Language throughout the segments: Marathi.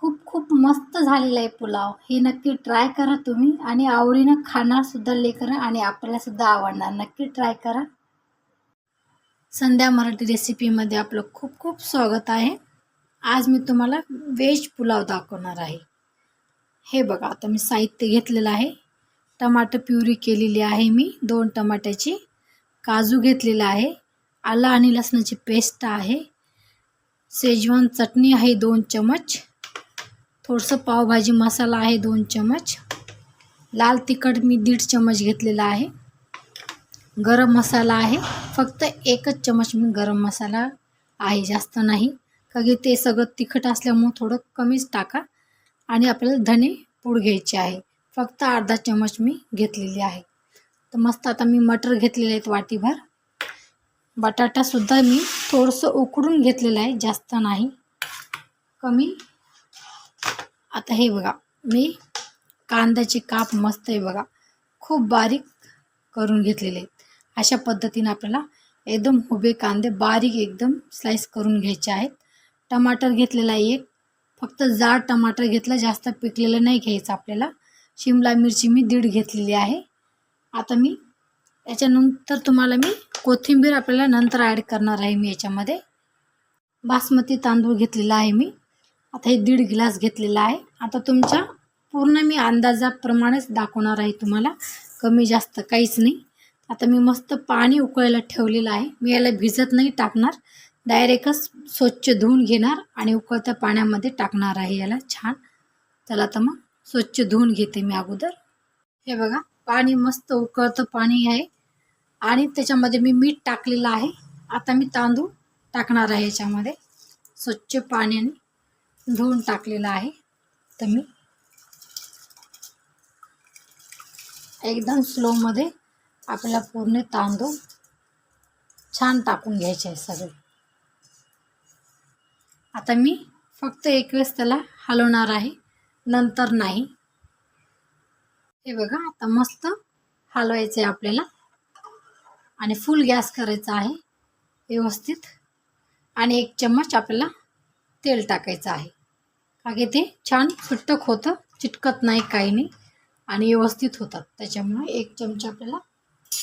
खूप खूप मस्त झालेला आहे पुलाव. हे नक्की ट्राय करा तुम्ही. आणि आवडीनं खाणारसुद्धा लेकरं आणि आपल्यालासुद्धा आवडणार. नक्की ट्राय करा. संध्या मराठी रेसिपीमध्ये आपलं खूप खूप स्वागत आहे. आज मी तुम्हाला व्हेज पुलाव दाखवणार आहे. हे बघा आता मी साहित्य घेतलेलं आहे. टमाटर प्युरी केलेली आहे मी. दोन टमाट्याची काजू घेतलेला आहे. आलं आणि लसणाची पेस्ट आहे. शेजवान चटणी आहे दोन चमच. थोडंसं पावभाजी मसाला आहे दोन चमच लाल तिखट मी दीड चमच घेतलेला आहे. गरम मसाला आहे. फक्त एकच चमच मी गरम मसाला आहे जास्त नाही. का की ते सगळं तिखट असल्यामुळं थोडं कमीच टाका. आणि आपल्याला धने पूड घ्यायचे आहे. फक्त अर्धा चमच मी घेतलेली आहे. तर मस्त आता मी मटर घेतलेले आहेत वाटीभर. बटाटासुद्धा मी थोडंसं उकडून घेतलेलं आहे जास्त नाही. कमी आता हे बघा मी कांद्याचे काप मस्त आहे बघा खूप बारीक करून घेतलेले आहेत. अशा पद्धतीनं आपल्याला एकदम उभे कांदे बारीक एकदम स्लाईस करून घ्यायचे आहेत. टमाटर घेतलेला आहे एक फक्त जाड टमाटर घेतलं जास्त पिकलेलं नाही घ्यायचं आपल्याला. शिमला मिरची मी दीड घेतलेली आहे. आता मी याच्यानंतर तुम्हाला मी कोथिंबीर आपल्याला नंतर ॲड करणार आहे मी याच्यामध्ये. बासमती तांदूळ घेतलेला आहे मी. आता हे दीड ग्लास घेतलेला आहे. आता तुमच्या पूर्ण मी अंदाजाप्रमाणेच दाखवणार आहे तुम्हाला. कमी जास्त काहीच नाही. आता मी मस्त पाणी उकळायला ठेवलेलं आहे. मी याला भिजत नाही टाकणार. डायरेक्टच स्वच्छ धुवून घेणार आणि उकळत्या पाण्यामध्ये टाकणार आहे याला छान. चला आता मग स्वच्छ धुवून घेते मी अगोदर. हे बघा पाणी मस्त उकळतं पाणी आहे. आणि त्याच्यामध्ये मी मीठ टाकलेलं आहे. आता मी तांदूळ टाकणार आहे याच्यामध्ये. स्वच्छ पाण्याने. धुवून टाकलेलं आहे. तर मी एकदम स्लोमध्ये आपल्याला पूर्ण तांदूळ छान टाकून घ्यायचे आहे सगळे. आता मी फक्त एक वेळेस त्याला हलवणार आहे. नंतर नाही. हे बघा आता मस्त हलवायचं आहे आपल्याला. आणि फुल गॅस करायचा आहे. व्यवस्थित. आणि एक चम्मच आपल्याला तेल टाकायचं आहे. अगे ते छान सुट्टक होतं चिटकत नाही काही नाही आणि व्यवस्थित होतात. त्याच्यामुळे एक चमचा आपल्याला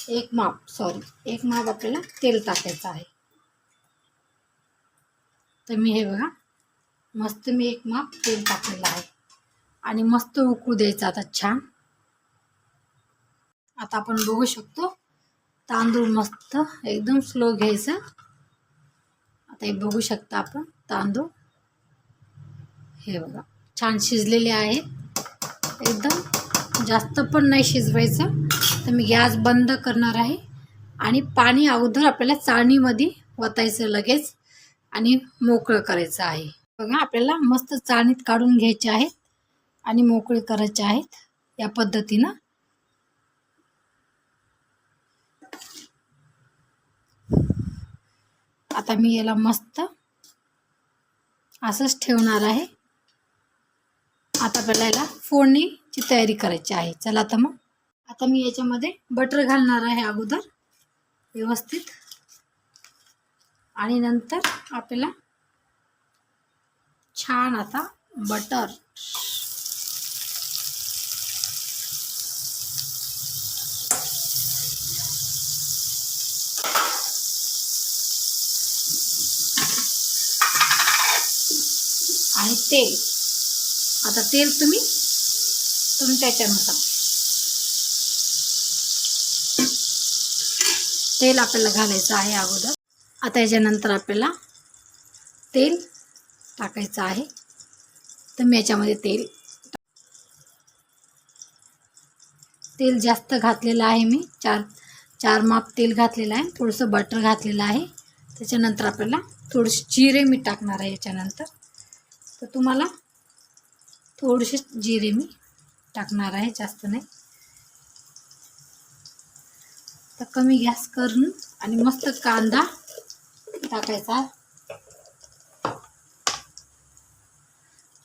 एक माप सॉरी एक माप आपल्याला तेल टाकायचं आहे. तर मी हे बघा मस्त मी एक माप तेल टाकलेलं आहे. आणि मस्त उकळू द्यायचं आता छान. आता आपण बघू शकतो तांदूळ मस्त एकदम स्लो घ्यायचं. आता हे बघू शकता आपण तांदूळ. हे बघा छान शिजलेले आहेत. एकदम जास्त पण नाही शिजवायचं. तर मी गॅस बंद करणार आहे. आणि पाणी अगोदर आपल्याला चाळणीमध्ये वतायचं लगेच आणि मोकळं करायचं आहे. बघा आपल्याला मस्त चाळणीत काढून घ्यायचे आहेत आणि मोकळे करायचे आहेत या पद्धतीनं. आता मी याला मस्त असंच ठेवणार आहे. आता आपल्याला याला फोडणीची तयारी करायची आहे. चला आता मग. आता मी याच्यामध्ये बटर घालणार आहे अगोदर व्यवस्थित. आणि नंतर आपल्याला छान आता बटर आणि तेल. आता तेल तुम्ही तुमच्या याच्यानुसार तेल आपल्याला घालायचं आहे अगोदर. आता याच्यानंतर आपल्याला तेल टाकायचं आहे. तर मी याच्यामध्ये तेल तेल जास्त घातलेलं आहे मी. चार चार माप तेल घातलेलं आहे. थोडंसं बटर घातलेलं आहे. त्याच्यानंतर आपल्याला थोडीशी जिरे मी टाकणार आहे याच्यानंतर. तर तुम्हाला थोडेसे जिरे मी टाकणार आहे जास्त नाही. तर कमी गॅस करून आणि मस्त कांदा टाकायचा.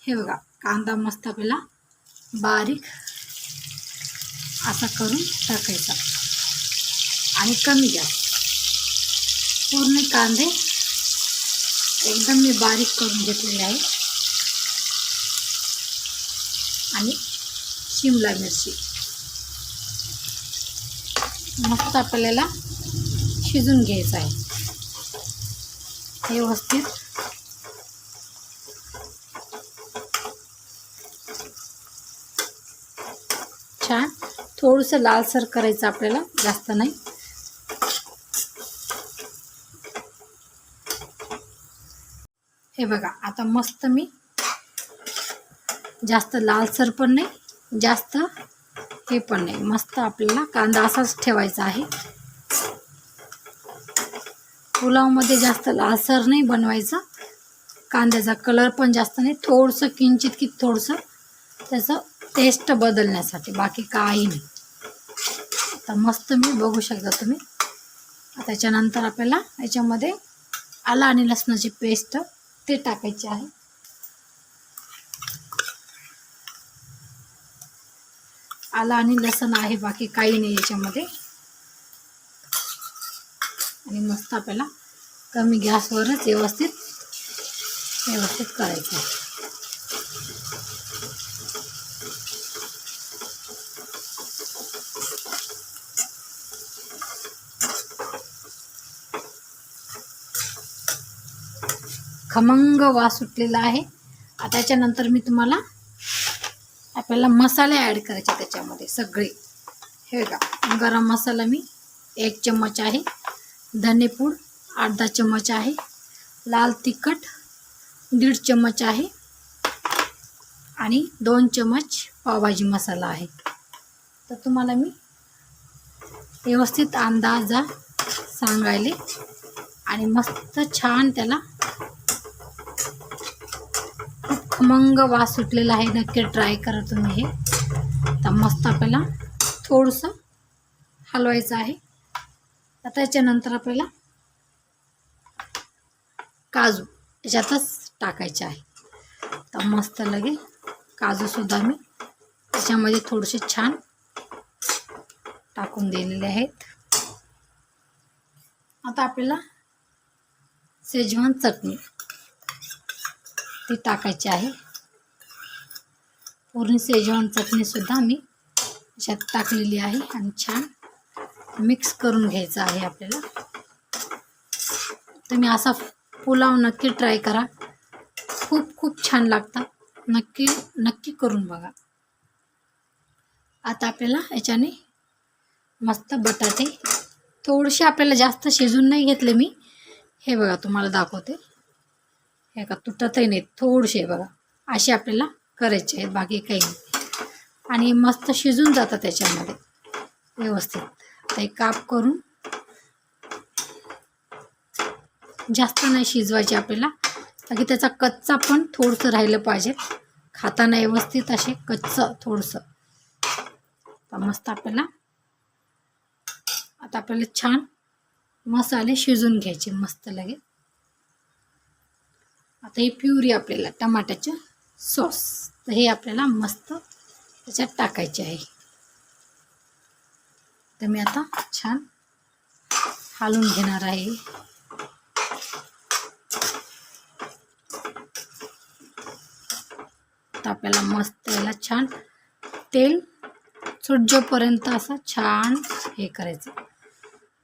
हे बघा कांदा मस्त आपल्याला बारीक असा करून टाकायचा. आणि कमी गॅस. पूर्ण कांदे एकदम मी बारीक करून घेतलेले आहे. आणि शिमला मिरची. मस्त आपल्याला शिजून घ्यायचं आहे. व्यवस्थित. छान. थोडंसं लालसर करायचं आपल्याला जास्त नाही. हे बघा आता मस्त मी जास्त लालसर पण नाही जास्त हे पण नाही. मस्त आपल्याला कांदा असाच ठेवायचा आहे. पुलावमध्ये जास्त लालसर नाही बनवायचं. कांद्याचा कलर पण जास्त नाही थोडंसं किंचित की थोडंसं त्याचं टेस्ट बदलण्यासाठी बाकी काही नाही. आता मस्त मी बघू शकता तुम्ही. त्याच्यानंतर आपल्याला याच्यामध्ये आलं आणि लसणाची पेस्ट ते टाकायची आहे. आलं आणि लसण आहे बाकी काही नाही याच्यामध्ये. आणि मस्त आपल्याला कमी गॅसवरच व्यवस्थित व्यवस्थित करायचं आहे. खमंग वास सुटलेला आहे. आता याच्यानंतर मी तुम्हाला आपल्याला मसाले ॲड करायचे त्याच्यामध्ये सगळे. हे का गरम मसाला मी एक चम्मच आहे. धनेपूड अर्धा चम्मच आहे. लाल तिखट दीड चम्मच आहे. आणि दोन चम्मच पावभाजी मसाला आहे. तर तुम्हाला मी व्यवस्थित अंदाजा सांगायले. आणि मस्त छान त्याला खमंग वास सुटलेला आहे. नक्की ट्राय करा तुम्ही हे. तर मस्त आपल्याला थोडंसं हलवायचं आहे. आता त्याच्यानंतर आपल्याला काजू याच्यातच टाकायचे आहे. तर मस्त लगे काजूसुद्धा मी त्याच्यामध्ये थोडेसे छान टाकून दिलेले आहेत. आता आपल्याला शेजवान चटणी. ती टाकायची आहे. पूर्ण शेजवान चटणीसुद्धा मी त्याच्यात टाकलेली आहे आणि छान मिक्स करून घ्यायचं आहे आपल्याला. तुम्ही असा पुलाव नक्की ट्राय करा. खूप खूप छान लागता. नक्की नक्की करून बघा. आता आपल्याला याच्याने मस्त बटाटे. थोडेसे आपल्याला जास्त शिजून नाही घेतले मी. हे बघा तुम्हाला दाखवते. हे का तुटतही नाहीत थोडेसे बघा. असे आपल्याला करायचे आहेत बाकी काही नाही. आणि मस्त शिजून जातात त्याच्यामध्ये. व्यवस्थित. ते काप करून जास्त नाही शिजवायचे आपल्याला. बाकी त्याचा कच्चा पण थोडंसं राहिलं पाहिजे. खाताना व्यवस्थित असे कच्चं थोडंसं. तर मस्त आपल्याला आता आपल्याला छान मसाले शिजून घ्यायचे मस्त लगेच. आता ही प्युरी आपल्याला टमाट्याचं सॉस. तर हे आपल्याला मस्त त्याच्यात टाकायचे आहे. तर मी आता छान हालून घेणार आहे. तर आपल्याला मस्त याला छान तेल सुटजोपर्यंत असं छान हे करायचं.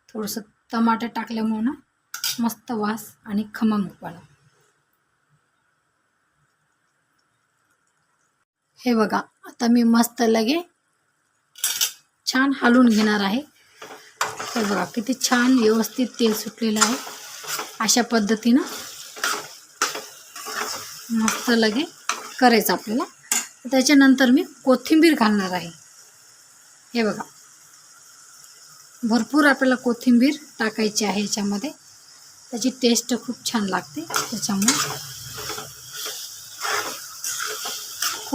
थोडंसं टमाटर टाकल्यामुळं ना मस्त वास आणि खमंगपणा हे बघा आता मी मस्त लगे छान हलवून घेणार आहे. हे बघा किती छान व्यवस्थित तेल सुटलेलं आहे. अशा पद्धतीनं मस्त लगे करायचं आपल्याला. त्याच्यानंतर मी कोथिंबीर घालणार आहे. हे बघा भरपूर आपल्याला कोथिंबीर टाकायची आहे याच्यामध्ये. त्याची टेस्ट खूप छान लागते त्याच्यामुळे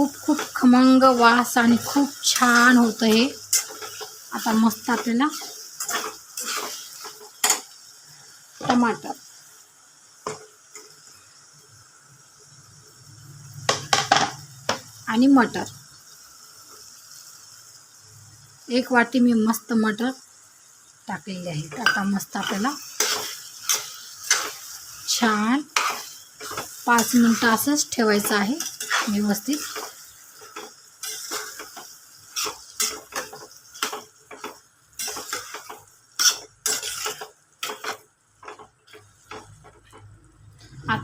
खूप खूप खमंग वास आणि खूप छान होतं हे. आता मस्त आपल्याला टमाटर. आणि मटर. एक वाटी मी मस्त मटर टाकलेली आहे. आता मस्त आपल्याला छान पाच मिनटं असंच ठेवायचं आहे. व्यवस्थित.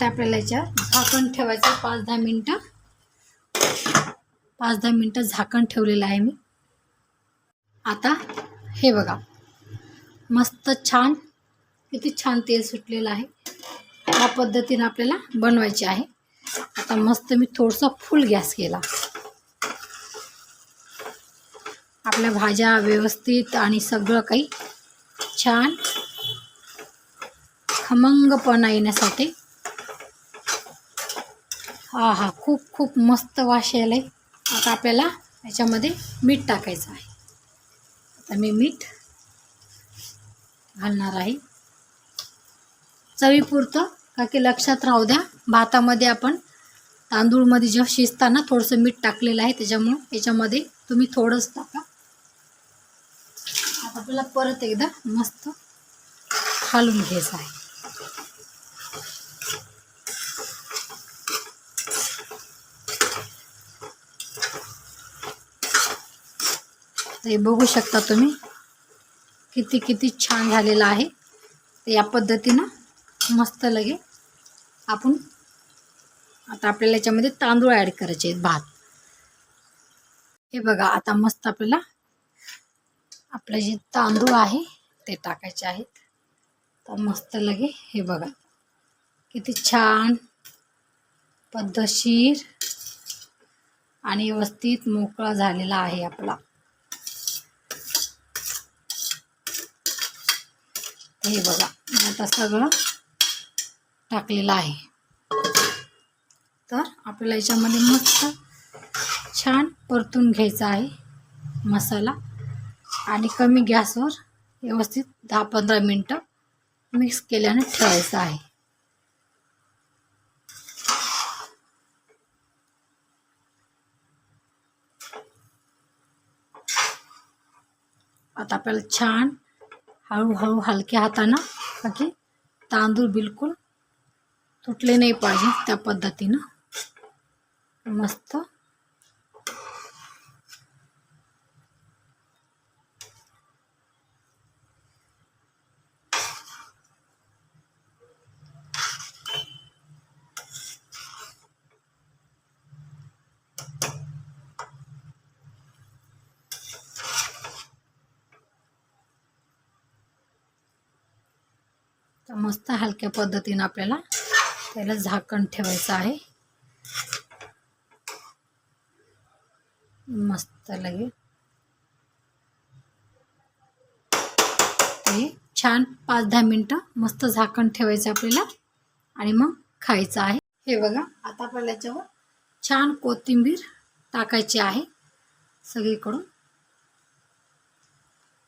आता आपल्याला याच्यावर झाकण ठेवायचं पाच दहा मिनटं. पाच दहा मिनटं झाकण ठेवलेलं आहे मी. आता हे बघा. मस्त छान किती छान तेल सुटलेलं आहे. या पद्धतीनं आपल्याला बनवायचे आहे. आता मस्त मी थोडंसं फुल गॅस केला. आपल्या भाज्या व्यवस्थित आणि सगळं काही छान खमंगपणा येण्यासाठी हा हा खूप खूप मस्त वास यायला आता आपल्याला याच्यामध्ये मीठ टाकायचं आहे. आता मी मीठ घालणार आहे. चवीपुरतं का की लक्षात राहू द्या भातामध्ये आपण तांदूळमध्ये जेव्हा शिजताना थोडंसं मीठ टाकलेलं आहे त्याच्यामुळं याच्यामध्ये तुम्ही थोडंच टाका. आता आपल्याला परत एकदा मस्त घालून घ्यायचं आहे. तर बघू शकता तुम्ही. किती किती छान झालेलं आहे. तर या पद्धतीनं मस्त लगे आपण आता आपल्याला याच्यामध्ये तांदूळ ॲड करायचे आहेत भात. हे बघा आता मस्त आपल्याला आपलं जे तांदूळ आहे ते टाकायचे आहेत. तर मस्त लगे हे बघा. किती छान पद्धतशीर आणि व्यवस्थित मोकळा झालेला आहे आपला. हे बघा आता सगळं टाकलेलं आहे. तर आपल्याला याच्यामध्ये मस्त छान परतून घ्यायचा आहे मसाला. आणि कमी गॅसवर व्यवस्थित दहा पंधरा मिनटं मिक्स केल्याने ठेवायचं आहे. आता आपल्याला छान हळूहळू हलक्या हातानं बाकी तांदूळ बिलकुल तुटले नाही पाहिजे त्या पद्धतीनं. मस्त. तर मस्त हलक्या पद्धतीनं आपल्याला त्याला झाकण ठेवायचं आहे. मस्त लगेच. ते छान पाच दहा मिनटं मस्त झाकण ठेवायचं आपल्याला आणि मग खायचं आहे. हे बघा आता आपल्याला याच्यावर छान कोथिंबीर टाकायची आहे सगळीकडून.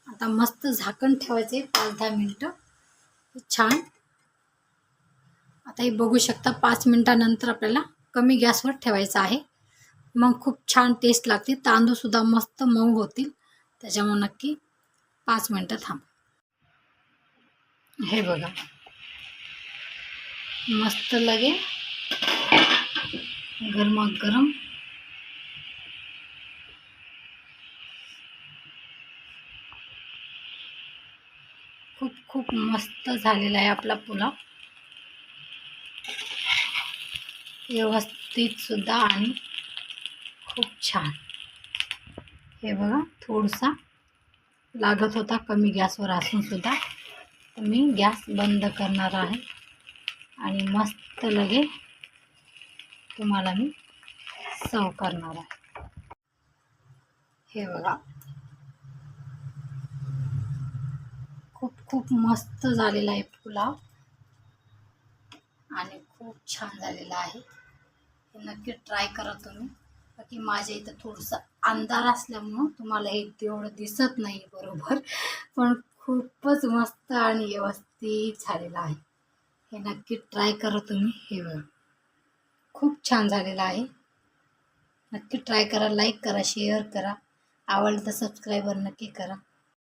आता मस्त झाकण ठेवायचे पाच दहा मिनटं. छान. आता हे बघू शकता पाच मिनटानंतर आपल्याला कमी गॅसवर ठेवायचं आहे. मग खूप छान टेस्ट लागते तांदूळसुद्धा मस्त मऊ होतील. त्याच्यामुळे नक्की पाच मिनटं थांब. हे बघा. मस्त लगे गरमागरम खूप मस्त झालेला आहे आपला पुलाव. व्यवस्थितसुद्धा आणि खूप छान. हे बघा थोडसा लागत होता कमी गॅसवर असूनसुद्धा तर मी गॅस बंद करणार आहे. आणि मस्त लगे तुम्हाला मी सर्व करणार आहे. हे बघा खूप खूप मस्त झालेला आहे पुलाव. आणि खूप छान झालेला आहे. हे नक्की ट्राय करा तुम्ही. बाकी माझ्या इथं थोडंसं अंधार असल्यामुळं तुम्हाला हे तेवढं दिसत नाही बरोबर. पण खूपच मस्त आणि व्यवस्थित झालेलं आहे. हे नक्की ट्राय करा तुम्ही हे खूप छान झालेलं आहे. नक्की ट्राय करा लाईक करा शेअर करा. आवडलं तर सबस्क्राईबर नक्की करा.